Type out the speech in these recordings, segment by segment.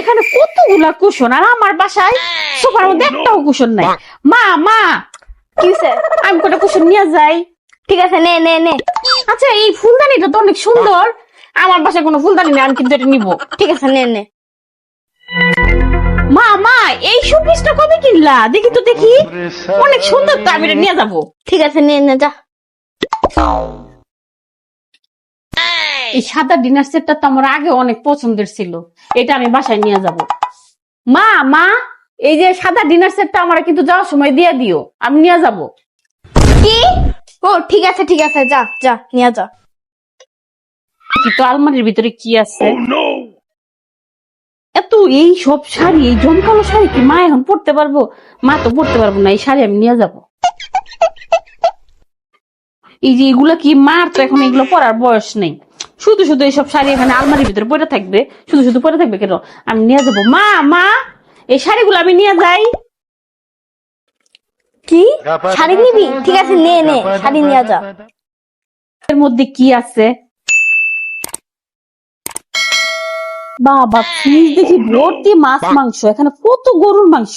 এখানে কতগুলা কুশন? আর আমার বাসায় সোফার মধ্যে একটাও কুশন নাই। মা মা! কি হইছে? আমি কটা কুশন নিয়ে যাই। ঠিক আছে নে নে নে। আচ্ছা এই ফুলদানিটা তো অনেক সুন্দর। আমার বাসায় কোনো ফুলদানি নেই আমি কিন্তু এটা নিবো। ঠিক আছে নে নে। মা মা এই শোপিসটা কবে কিনলা? দেখি তো দেখি। অনেক সুন্দর তো আমি এটা নিয়ে যাব। ঠিক আছে নে নে যা। এই সাদা ডিনার সেটটা তো আমার আগে অনেক পছন্দের ছিল। এটা আমি বাসায় নিয়ে যাব। মা মা এই যে সাদা ডিনার সেটটা আমার কিন্তু যাওয়ার সময় দিয়ে দিও। আমি নিয়ে যাব। কি? ও ঠিক আছে ঠিক আছে যা যা নিয়ে যা। কিন্তু আলমারির ভিতরে কি আছে? এত এই সব শাড়ি এই জমকালো শাড়ি কি মা এখন পড়তে পারব? মা তো পড়তে পারব না এই শাড়ি আমি নিয়ে যাব। এই যে এগুলো কি মার তো এখন এগুলো পরার বয়স নেই। শুধু শুধু এইসব শাড়ি এখানে আলমারির ভিতরে পরে থাকবে। শুধু শুধু পরে থাকবে কেন? আমি নিয়ে যাব। মা মা এই শাড়িগুলো আমি নিয়ে যাই। কি? শাড়ি নিবি? ঠিক আছে নে নে শাড়ি নিয়ে যা। এর মধ্যে কি আছে? বাবা ফ্রিজ দেখি ভর্তি মাছ মাংস। এখানে কত গরুর মাংস।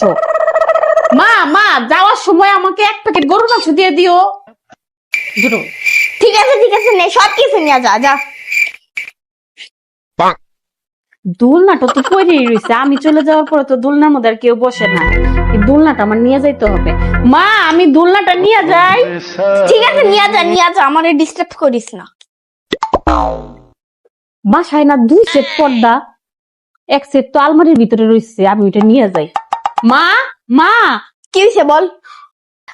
মা মা যাওয়ার সময় আমাকে এক প্যাকেট গরুর মাংস দিয়ে দিও। ঠিক আছে ঠিক আছে নে সব কিছু নিয়ে যা যা। তো রয়েছে আমি চলে যাওয়ার পরে তো দোলনার মধ্যে আর কেউ বসে না। দোলনাটা আমার নিয়ে যাইতে হবে। মা, আমি দোলনাটা নিয়ে যাই। ঠিক আছে, নিয়ে যা নিয়ে যা ডিস্টার্ব করিস না। বাসায় না দুই সেট পর্দা, এক সেট তো আলমারির ভিতরে রয়েছে আমি ওইটা নিয়ে যাই। মা মা, কি হয়েছে বল?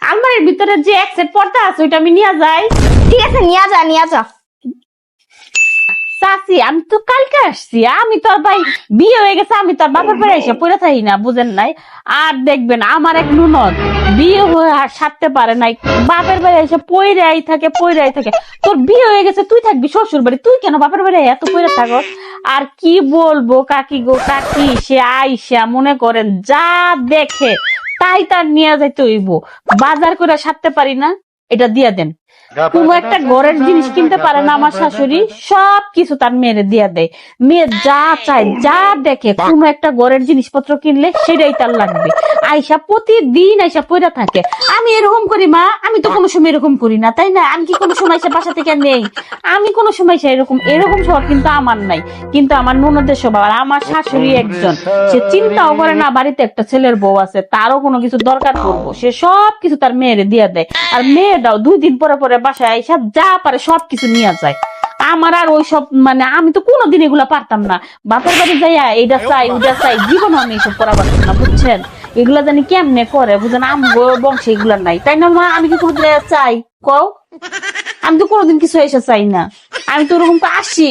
আলমারির ভিতরে যে এক সেট পর্দা আছে, ওইটা আমি নিয়ে যাই। ঠিক আছে, নিয়ে যা নিয়ে যা। চাচি, আমি তো কালকে আসছি। আমি তো আর ভাই, বিয়ে হয়ে গেছে, আমি তো আর বাপের বাড়ি এসে পড়ে থাকি না, বুঝেন নাই? আর দেখবেন, আমার এক নুনদ, বিয়ে হয়ে আর সারতে পারে নাই। বাপের বাড়ি এসে পইরাই থাকে পইরাই থাকে। তোর বিয়ে হয়ে গেছে, তুই থাকবি শ্বশুর বাড়ি? তুই কেন বাপের বাড়ি এত পইরা থাকো আর কি বলব কাকি গো, কাকি সে আইসা, মনে করেন, যা দেখে, তাই তার নিয়ে যাইতে হইব। বাজার করে সারতে পারি না, এটা দিয়া দেন। কোনো একটা ঘরের জিনিস কিনতে পারে না আমার শাশুড়ি সব কিছু তার মেয়েরে দিয়ে দেয়। মেয়ে যা চায় যা দেখে কোনো একটা ঘরের জিনিসপত্র কিনলে সেটাই তার লাগবে। আইসা প্রতিদিন আইসা পড়ে থাকে। আমি এরকম করি মা আমি তো কোনো সময় এরকম করি না তাই না? আমি কি কোনো সময় সে বাসা থেকে নেই? আমি কোনো সময় সে এরকম এরকম স্বভাব কিন্তু আমার নাই। কিন্তু আমার ননদের স্বভাব আর আমার শাশুড়ি একজন। সে চিন্তাও করে না বাড়িতে একটা ছেলের বউ আছে তারও কোনো কিছু দরকার পড়ব। সে সব কিছু তার মেয়েরে দিয়ে দেয়। আর মেয়েটাও দুই দিন পরে পরে বাসায় আইসা যা পারে সব কিছু নিয়ে যায়। আমার আর ওই সব মানে আমি তো কোনোদিন এগুলা পারতাম না। বাপের বাড়ি যাইয়া এইটা চাই ওইটা চাই জীবন আমি এইসব করা পারতাম না বুঝছেন? এগুলা জানি কেমনে করে বুঝেন? আমি বংশে এগুলা নাই। তাই না মা? আমি কি কোনোদিন চাই? কও? আমি তো কোনোদিন কিছু এসে চাই না। আমি তো ওরকম তো আসি।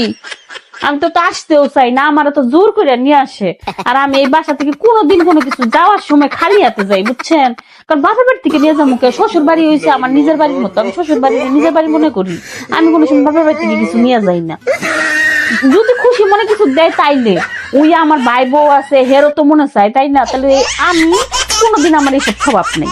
আমি তো আসতেও চাই না, আমার তো জোর করে নিয়ে আসে। আর আমি এই বাসা থেকে কোনোদিন কোনো কিছু যাওয়ার সময় খালি হাতে যাই, বুঝছেন? কারণ বাপের বাড়ি থেকে নিয়ে যাব শ্বশুর বাড়ি হয়েছে আমার নিজের বাড়ির মতো, আমি শ্বশুর বাড়ি, নিজের বাড়ি মনে করি। আমি কোনো সময় বাপের বাড়ি থেকে কিছু নিয়ে যাই না। যদি খুশি মনে কিছু দেয় তাইলে। ওই আমার ভাই বউ আছে হেরো তো মনে চায়, তাই না? তাহলে আমি কোনোদিন আমার এইসব স্বভাব নেই।